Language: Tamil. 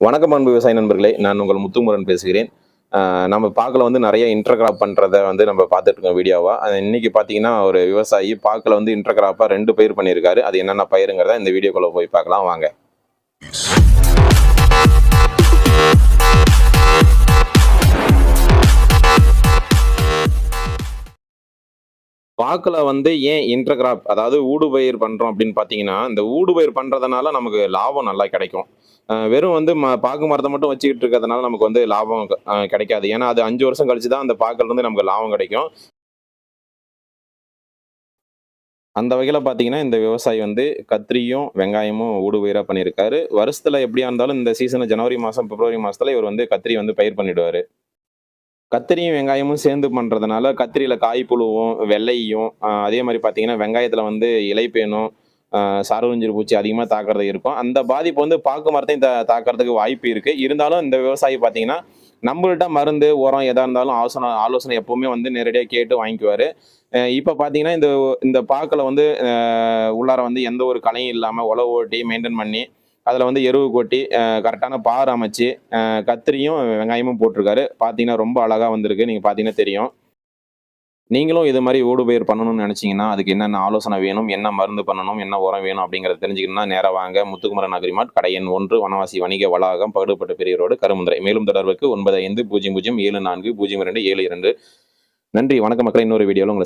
வணக்கம் அன்பு விவசாய நண்பர்களே நான் உங்கள் முத்துமுரன் பேசுகிறேன். நம்ம பார்க்கல வந்து நிறைய இன்டர்கிராப் பண்ணுறத வந்து நம்ம பார்த்துட்டு இருக்கோம் வீடியோவாக அது இன்னைக்கு பார்த்தீங்கன்னா ஒரு விவசாயி பார்க்கல வந்து இன்டர்கிராப்பாக ரெண்டு பயிர் பண்ணியிருக்காரு. அது என்னென்ன பயிருங்கிறத இந்த வீடியோக்குள்ளே போய் பார்க்கலாம். வாங்க. வாக்கில் வந்து ஏன் இன்டர்கிராப் அதாவது ஊடுபயிர் பண்ணுறோம் அப்படின்னு பார்த்தீங்கன்னா இந்த ஊடுபயிர் பண்ணுறதுனால நமக்கு லாபம் நல்லா கிடைக்கும். வெறும் வந்து ம பாக்கு மரத்தை மட்டும் வச்சுக்கிட்டு இருக்கிறதுனால நமக்கு வந்து லாபம் கிடைக்காது. ஏன்னா அது அஞ்சு வருஷம் கழிச்சு தான் அந்த பாக்கிலிருந்து நமக்கு லாபம் கிடைக்கும். அந்த வகையில் பார்த்தீங்கன்னா இந்த விவசாயி வந்து கத்திரியும் வெங்காயமும் ஊடுபயிராக பண்ணியிருக்காரு. வருஷத்தில் எப்படியா இருந்தாலும் இந்த சீசனை ஜனவரி மாதம் பிப்ரவரி மாதத்தில் இவர் வந்து கத்திரி வந்து பயிர் பண்ணிடுவார். கத்திரியும் வெங்காயமும் சேர்ந்து பண்ணுறதுனால கத்திரியில் காய்ப்புழுவும் வெள்ளையும் அதே மாதிரி பார்த்தீங்கன்னா வெங்காயத்தில் வந்து இலைப்பேனும் சாரவஞ்சிறு பூச்சி அதிகமாக தாக்குறது இருக்கும். அந்த பாதிப்பு வந்து பாக்கு மரத்தையும் தா தாக்கிறதுக்கு வாய்ப்பு இருக்குது இருந்தாலும் இந்த விவசாயி பார்த்தீங்கன்னா நம்மள்கிட்ட மருந்து உரம் எதாக இருந்தாலும் ஆலோசனை ஆலோசனை எப்போவுமே வந்து நேரடியாக கேட்டு வாங்கிக்குவார். இப்போ பார்த்தீங்கன்னா இந்த இந்த பாக்கில் வந்து உள்ளார வந்து எந்த ஒரு கலையும் இல்லாமல் உழவு ஓட்டி மெயின்டைன் பண்ணி அதில் வந்து எருவு கொட்டி கரெக்டான பார் அமைச்சு கத்திரியும் வெங்காயமும் போட்டிருக்காரு. பார்த்தீங்கன்னா ரொம்ப அழகாக வந்திருக்கு. நீங்கள் பார்த்தீங்கன்னா தெரியும். நீங்களும் இது மாதிரி ஊடுபயிர் பண்ணணும்னு நினச்சிங்கன்னா அதுக்கு என்னென்ன ஆலோசனை வேணும் என்ன மருந்து பண்ணணும் என்ன உரம் வேணும் அப்படிங்கிறத தெரிஞ்சுக்கணும்னா நேராக வாங்க. முத்துக்குமரன் அக்ரிமாட் கடை எண் ஒன்று வனவாசி வணிக வளாகம் பகுடுபட்ட பெரியரோடு கருமுந்தரை கருமுந்திரை மேலும் தொடர்புக்கு ஒன்பது ஐந்து பூஜ்ஜியம் பூஜ்ஜியம் ஏழு நான்கு பூஜ்ஜியம் இரண்டு ஏழு இரண்டு. நன்றி. வணக்கம் மக்களே. இன்னொரு வீடியோவில் உங்களை